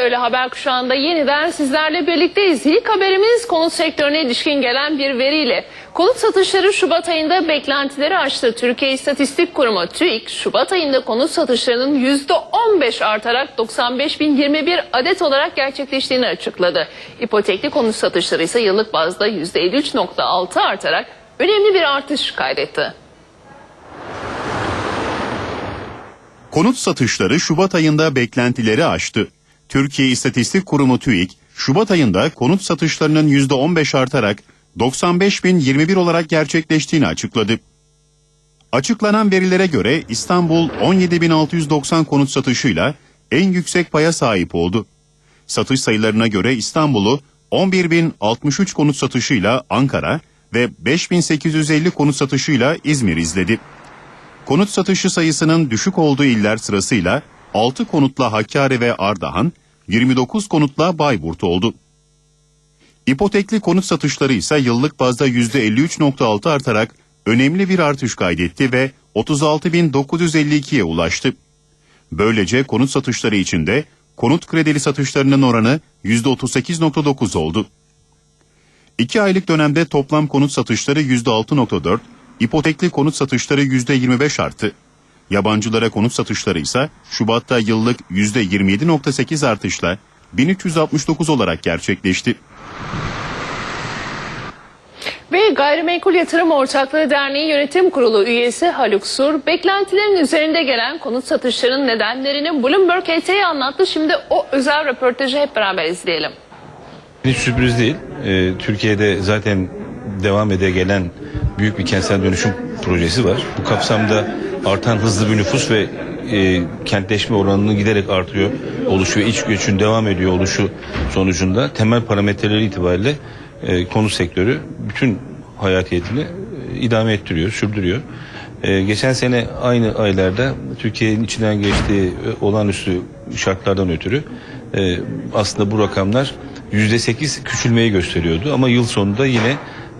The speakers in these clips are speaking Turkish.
Öyle haber kuşağında yeniden sizlerle birlikteyiz. İlk haberimiz konut sektörüne ilişkin gelen bir veriyle. Konut satışları Şubat ayında beklentileri aştı. Türkiye İstatistik Kurumu TÜİK, Şubat ayında konut satışlarının %15 artarak 95.021 adet olarak gerçekleştiğini açıkladı. İpotekli konut satışları ise yıllık bazda %53.6 artarak önemli bir artış kaydetti. Konut satışları Şubat ayında beklentileri aştı. Türkiye İstatistik Kurumu TÜİK, Şubat ayında konut satışlarının %15 artarak 95.021 olarak gerçekleştiğini açıkladı. Açıklanan verilere göre İstanbul 17.690 konut satışıyla en yüksek paya sahip oldu. Satış sayılarına göre İstanbul'u 11.063 konut satışıyla Ankara ve 5.850 konut satışıyla İzmir izledi. Konut satışı sayısının düşük olduğu iller sırasıyla 6 konutla Hakkari ve Ardahan, 29 konutla Bayburt oldu. İpotekli konut satışları ise yıllık bazda %53.6 artarak önemli bir artış kaydetti ve 36.952'ye ulaştı. Böylece konut satışları içinde konut kredili satışlarının oranı %38.9 oldu. 2 aylık dönemde toplam konut satışları %6.4, ipotekli konut satışları %25 arttı. Yabancılara konut satışları ise Şubat'ta yıllık %27.8 artışla 1369 olarak gerçekleşti. Ve Gayrimenkul Yatırım Ortaklığı Derneği Yönetim Kurulu üyesi Haluk Sur, beklentilerin üzerinde gelen konut satışlarının nedenlerini Bloomberg HT'ye anlattı. Şimdi o özel röportajı hep beraber izleyelim. Hiç sürpriz değil. Ee, Türkiye'de zaten devam ede gelen büyük bir kentsel dönüşüm projesi var. Bu kapsamda artan hızlı bir nüfus ve e, kentleşme oranının giderek artıyor oluşu ve iç göçün devam ediyor oluşu sonucunda temel parametreleri itibariyle e, konut sektörü bütün hayatiyetini e, idame ettiriyor, sürdürüyor. E, geçen sene aynı aylarda Türkiye'nin içinden geçtiği e, olağanüstü şartlardan ötürü e, aslında bu rakamlar %8 küçülmeyi gösteriyordu ama yıl sonunda yine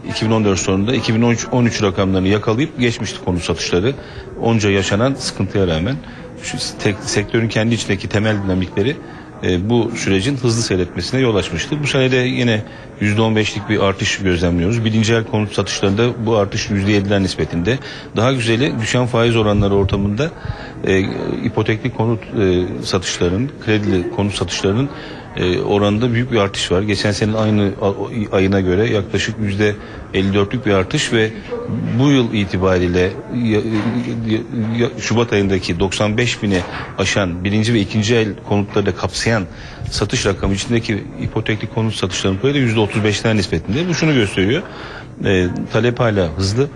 2014 sonunda 2013 13 rakamlarını yakalayıp geçmişti konut satışları. Onca yaşanan sıkıntıya rağmen şu tek- sektörün kendi içindeki temel dinamikleri e, bu sürecin hızlı seyretmesine yol açmıştı. Bu sene de yine %15'lik bir artış gözlemliyoruz. Birinci el konut satışlarında bu artış %7'ler nispetinde. Daha güzeli düşen faiz oranları ortamında e, ipotekli konut e, satışlarının, kredili konut satışlarının e, oranında büyük bir artış var. Geçen senenin aynı ayına göre yaklaşık yüzde 54'lük bir artış ve bu yıl itibariyle ya- Şubat ayındaki 95 bini aşan birinci ve ikinci el konutları da kapsayan satış rakamı içindeki ipotekli konut satışlarının payı da yüzde 35'ler nispetinde. Bu şunu gösteriyor. E, talep hala hızlı.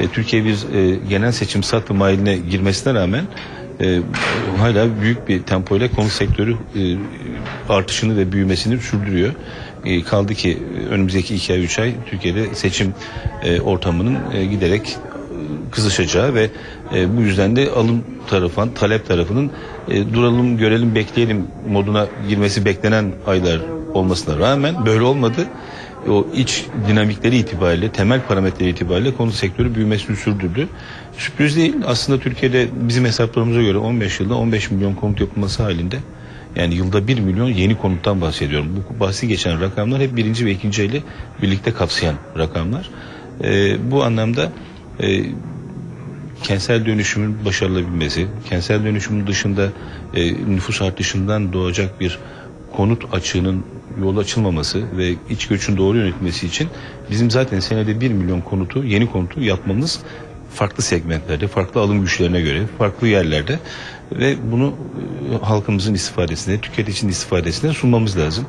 E, Türkiye bir e, genel seçim satım haline girmesine rağmen e, hala büyük bir tempoyla konut sektörü e, artışını ve büyümesini sürdürüyor. E, kaldı ki önümüzdeki 2 ay 3 ay Türkiye'de seçim e, ortamının e, giderek e, kızışacağı ve e, bu yüzden de alım tarafın, talep tarafının e, duralım, görelim, bekleyelim moduna girmesi beklenen aylar olmasına rağmen böyle olmadı o iç dinamikleri itibariyle, temel parametreleri itibariyle konut sektörü büyümesini sürdürdü. Sürpriz değil. Aslında Türkiye'de bizim hesaplarımıza göre 15 yılda 15 milyon konut yapılması halinde yani yılda 1 milyon yeni konuttan bahsediyorum. Bu bahsi geçen rakamlar hep birinci ve ikinci eli birlikte kapsayan rakamlar. Ee, bu anlamda e, kentsel dönüşümün başarılabilmesi, kentsel dönüşümün dışında e, nüfus artışından doğacak bir konut açığının yol açılmaması ve iç göçün doğru yönetilmesi için bizim zaten senede 1 milyon konutu, yeni konutu yapmamız farklı segmentlerde, farklı alım güçlerine göre, farklı yerlerde ve bunu e, halkımızın istifadesine, tüketicinin istifadesine sunmamız lazım.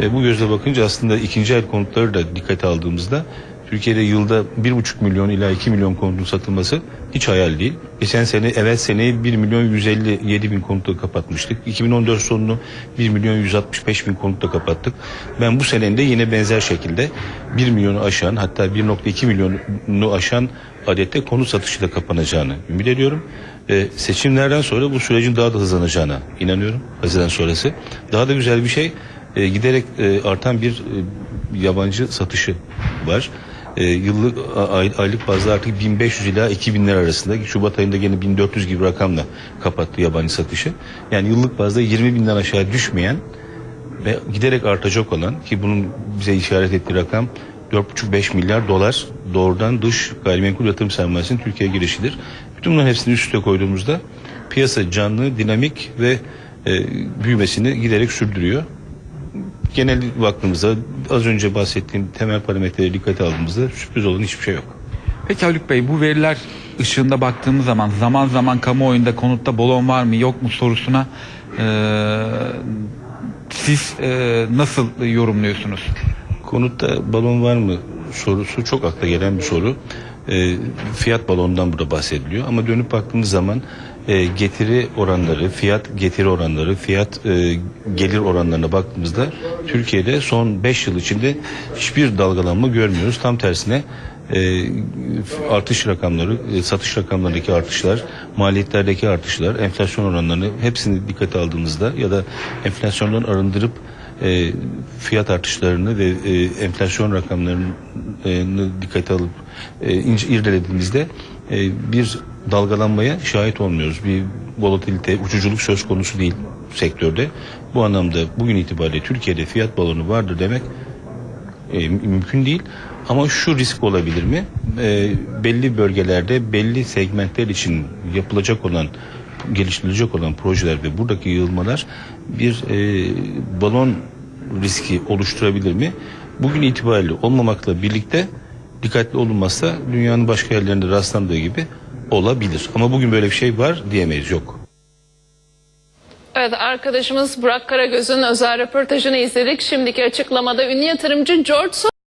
E, bu gözle bakınca aslında ikinci el konutları da dikkate aldığımızda Türkiye'de yılda 1,5 milyon ila 2 milyon konutun satılması hiç hayal değil. Geçen sene, evet seneyi 1 milyon 157 bin konutla kapatmıştık. 2014 sonunu 1 milyon 165 bin konutla kapattık. Ben bu senenin de yine benzer şekilde 1 milyonu aşan hatta 1.2 milyonu aşan adette konut satışıyla kapanacağını ümit ediyorum. Ee, seçimlerden sonra bu sürecin daha da hızlanacağına inanıyorum. Haziran sonrası. Daha da güzel bir şey e, giderek e, artan bir e, yabancı satışı var. E, yıllık ay- aylık bazda artık 1500 ila 2000 lira arasında Şubat ayında gene 1400 gibi rakamla kapattı yabancı satışı. Yani yıllık bazda 20 binden aşağı düşmeyen ve giderek artacak olan ki bunun bize işaret ettiği rakam 4,5-5 milyar dolar doğrudan dış gayrimenkul yatırım sermayesinin Türkiye'ye girişidir. Bütün bunların hepsini üst üste koyduğumuzda piyasa canlı, dinamik ve e, büyümesini giderek sürdürüyor. Genel baktığımızda az önce bahsettiğim temel parametreleri dikkate aldığımızda sürpriz olan hiçbir şey yok. Peki Haluk Bey bu veriler ışığında baktığımız zaman zaman zaman kamuoyunda konutta balon var mı yok mu sorusuna eee, siz eee, nasıl yorumluyorsunuz? Konutta balon var mı sorusu çok akla gelen bir soru. E, fiyat balonundan burada bahsediliyor ama dönüp baktığımız zaman e, getiri oranları, fiyat getiri oranları, fiyat e, gelir oranlarına baktığımızda Türkiye'de son 5 yıl içinde hiçbir dalgalanma görmüyoruz. Tam tersine e, artış rakamları, satış rakamlarındaki artışlar, maliyetlerdeki artışlar, enflasyon oranlarını hepsini dikkate aldığımızda ya da enflasyondan arındırıp fiyat artışlarını ve enflasyon rakamlarını dikkate alıp e, irdelediğimizde bir dalgalanmaya şahit olmuyoruz. Bir volatilite, uçuculuk söz konusu değil sektörde. Bu anlamda bugün itibariyle Türkiye'de fiyat balonu vardır demek e, mümkün değil. Ama şu risk olabilir mi? E, belli bölgelerde belli segmentler için yapılacak olan geliştirilecek olan projeler ve buradaki yığılmalar bir e, balon riski oluşturabilir mi? Bugün itibariyle olmamakla birlikte dikkatli olunmazsa dünyanın başka yerlerinde rastlandığı gibi olabilir. Ama bugün böyle bir şey var diyemeyiz yok. Evet arkadaşımız Burak Karagöz'ün özel röportajını izledik. Şimdiki açıklamada ünlü yatırımcı George